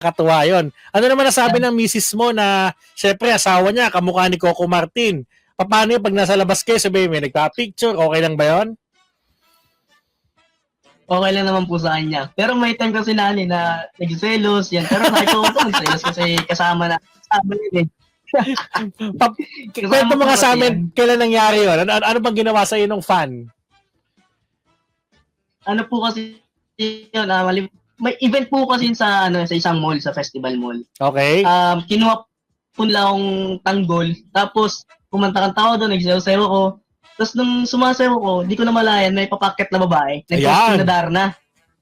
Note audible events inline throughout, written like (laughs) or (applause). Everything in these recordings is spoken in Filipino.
Katuwa yon. Ano naman nasabi ng misis mo na, syempre, asawa niya, kamukha ni Coco Martin. Pa- Paano yun pag nasa labas kayo, sabi may nagpa-picture, okay lang ba yon? Okay lang naman po sa kanya. Pero may time kasi nani na nagselos, yan. Pero sabi ko, nagselos kasi kasama na. Kasama yun eh. (laughs) Pa- Kwento mo nga sa amin, kailan nangyari yun? Ano, ano, ano bang ginawa sa'yo ng fan? Ano po kasi yun, ah, mali- may event po kasi sa ano sa isang mall, sa festival mall. Okay? Um, kinuha po nila akong tanggol. Tapos, kumanta-kanta ako doon, nagsayaw-sayaw ako. Tapos nung sumasayaw ko, di ko na malayan, may papaket na babae. Nag-costume na Darna.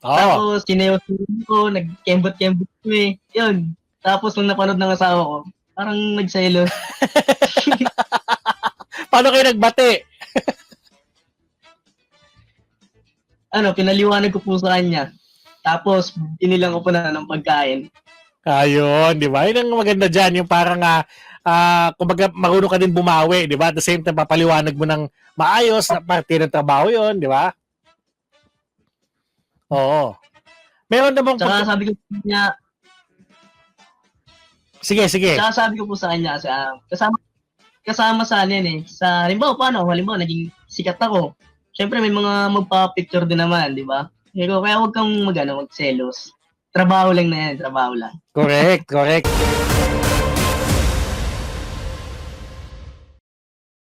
Oo. Tapos, sinayaw ko, nag-kembot-kembot ko eh. Yun. Tapos, nung napanood ng asawa ko, parang nagselo. (laughs) Paano kayo nagbate? ano, pinaliwanag ko po sa kanya. Tapos, inilang ko po na ng pagkain. Ayun, di ba? Yun ang maganda dyan, yung parang, ah, ah, kumbaga, marunong ka din bumawi, di ba? At the same time, papaliwanag mo ng maayos na parte ng trabaho yun, di ba? Oo. Meron na bang... Tsaka sabi ko niya, Sige, sige. tsaka sabi ko po sa kanya, sa, kasama, kasama sa ano yan eh. Sa, halimbawa, paano? Halimbawa, naging sikat ako. Siyempre, may mga magpa-picture din naman, di ba? Kaya, kaya huwag kang mag, ano, magselos. Trabaho lang na yan, trabaho lang. Correct, correct.